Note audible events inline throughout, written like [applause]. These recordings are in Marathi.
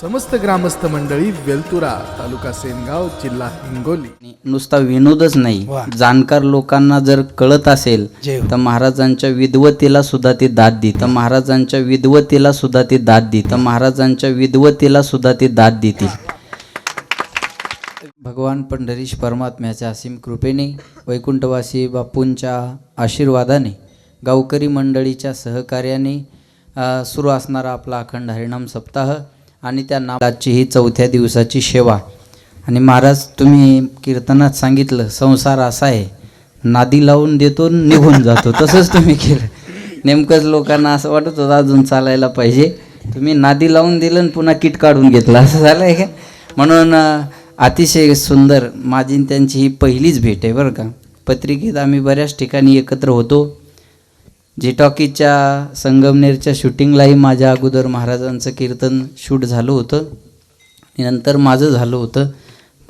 समस्त ग्रामस्थ मंडळी वेलतुरा तालुका सेनगाव जिल्हा हिंगोली. नुसता विनोदच नाही. जाणकार लोकांना जर कळत असेल हो. तर महाराजांच्या विद्वतेला सुद्धा ती दाद देते तर महाराजांच्या विद्वतेला सुद्धा ती दाद देते तर महाराजांच्या विद्वतेला सुद्धा ती दाद देतील. भगवान पंढरीश परमात्म्याच्या असीम कृपेने वैकुंठवासी बापूंच्या आशीर्वादाने गावकरी मंडळीच्या सहकार्याने सुरू असणारा आपला अखंड हरिणाम सप्ताह आणि त्या नामाची ही चौथ्या दिवसाची सेवा. आणि महाराज तुम्ही कीर्तनात सांगितलं संसार असा आहे नादी लावून देतो निघून जातो. तसंच तुम्ही केलं. नेमकंच लोकांना असं वाटत होतं अजून चालायला पाहिजे. तुम्ही नादी लावून दिलं आणि पुन्हा किट काढून घेतलं. असं झालं आहे का? म्हणून अतिशय सुंदर माझी त्यांची ही पहिलीच भेट आहे बरं का. पत्रिकेत आम्ही बऱ्याच ठिकाणी एकत्र होतो. जी टॉकीजच्या संगमनेरच्या शूटिंगलाही माझ्या अगोदर महाराजांचं कीर्तन शूट झालं होतं. नंतर माझं झालं होतं.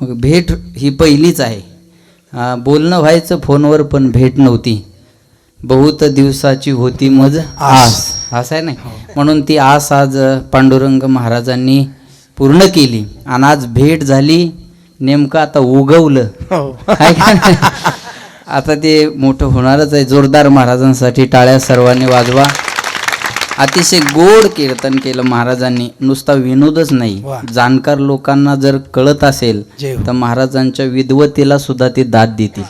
मग भेट ही पहिलीच आहे. बोलणं व्हायचं फोनवर पण भेट नव्हती. बहुत दिवसाची होती मज आस. असं आहे नाही? म्हणून ती आस आज पांडुरंग महाराजांनी पूर्ण केली. आणि आज भेट झाली नेमकं आता उगवलं. हो? आता ते मोठं होणारच आहे. जोरदार महाराजांसाठी टाळ्या सर्वांनी वाजवा. अतिशय गोड कीर्तन केलं महाराजांनी. नुसता विनोदच नाही. जाणकार लोकांना जर कळत असेल हो. तर महाराजांच्या विद्वतेला सुद्धा ते दाद देतील.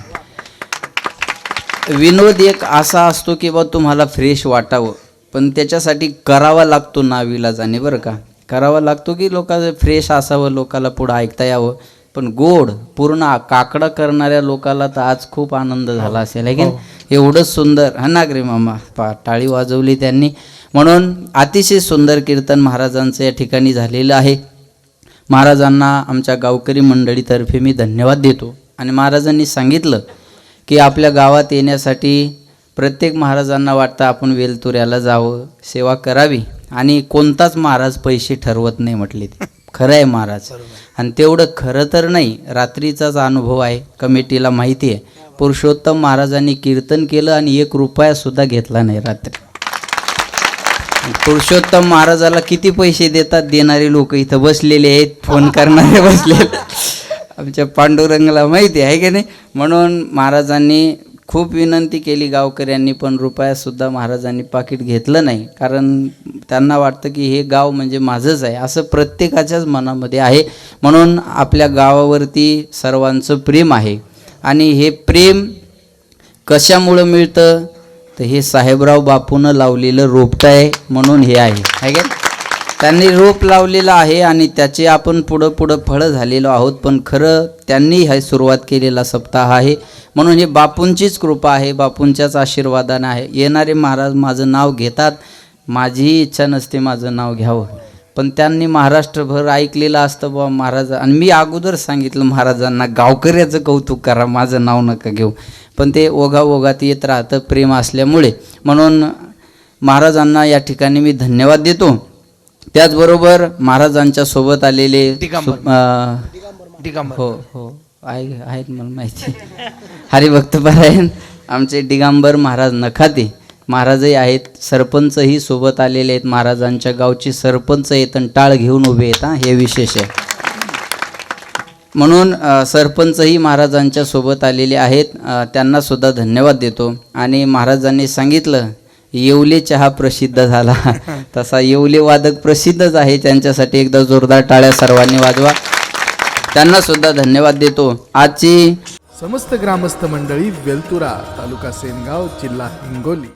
विनोद एक असा असतो की बा तुम्हाला फ्रेश वाटावं. पण त्याच्यासाठी करावा लागतो नावीला जाणे बरं का? करावा लागतो की लोकांचं फ्रेश असावं लोकाला पुढं ऐकता यावं? पण गोड पूर्ण काकडा करणाऱ्या लोकाला तर आज खूप आनंद झाला असेल आहे की नाही? एवढंच सुंदर. हा नागरे मामा पा टाळी वाजवली त्यांनी. म्हणून अतिशय सुंदर कीर्तन महाराजांचं या ठिकाणी झालेलं आहे. महाराजांना आमच्या गावकरी मंडळीतर्फे मी धन्यवाद देतो. आणि महाराजांनी सांगितलं की आपल्या गावात येण्यासाठी प्रत्येक महाराजांना वाटतं आपण वेलतुऱ्याला जावं सेवा करावी. आणि कोणताच महाराज पैसे ठरवत नाही म्हटले ते. खरं आहे महाराज आणि तेवढं खरं तर नाही रात्रीचाच अनुभव आहे कमिटीला माहिती आहे. पुरुषोत्तम महाराजांनी कीर्तन केलं आणि एक रुपयासुद्धा घेतला नाही रात्री. पुरुषोत्तम महाराजाला किती पैसे देतात देणारे लोक इथं बसलेले आहेत फोन करणारे बसलेले आमच्या पांडुरंगाला माहिती आहे की नाही? म्हणून महाराजांनी खूप विनंती केली गावकऱ्यांनी पण रुपयासुद्धा महाराजांनी पाकिट घेतलं नाही. कारण त्यांना वाटतं की हे गाव म्हणजे माझंच आहे असं प्रत्येकाच्याच मनामध्ये आहे. म्हणून आपल्या गावावरती सर्वांचं प्रेम आहे. आणि हे प्रेम कशामुळं मिळतं? तर हे साहेबराव बापूनं लावलेलं रोपटं आहे म्हणून हे आहे. का? त्यांनी रोप लावलेलं आहे आणि त्याचे आपण पुढं पुढं फळं झालेलो आहोत पण खरं त्यांनी हे सुरुवात केलेला सप्ताह आहे. म्हणून हे बापूंचीच कृपा आहे बापूंच्याच आशीर्वादानं आहे. येणारे महाराज माझं नाव घेतात माझीही इच्छा नसते माझं नाव घ्यावं. पण त्यांनी महाराष्ट्रभर ऐकलेलं असतं बुवा महाराज आणि मी अगोदर सांगितलं महाराजांना गावकऱ्याचं कौतुक करा माझं नाव नका घेऊ. पण ते ओघा ओघात येत राहतं प्रेम असल्यामुळे. म्हणून महाराजांना या ठिकाणी मी धन्यवाद देतो. त्याचबरोबर महाराजांच्या सोबत आलेले दिगंबर. हो हो. आहे आहेत मला माहिती. हरिभक्त पारायण आमचे दिगंबर महाराज नखाते. महाराजही आहेत सरपंचही सोबत आलेले आहेत. महाराजांच्या गावची सरपंच आहेत आणि टाळ घेऊन उभे आहेत हां हे विशेष आहे. म्हणून सरपंचही महाराजांच्या सोबत आलेले आहेत. त्यांना सुद्धा धन्यवाद देतो. आणि महाराजांनी सांगितलं येवले चहा प्रसिद्ध झाला. [laughs] तसा येवले वादक प्रसिद्धच आहे. त्यांच्यासाठी एकदा जोरदार टाळ्या सर्वांनी वाजवा. त्यांना सुद्धा धन्यवाद देतो. आजची समस्त ग्रामस्थ मंडळी वेलतुरा तालुका सेनगाव जिल्हा हिंगोली.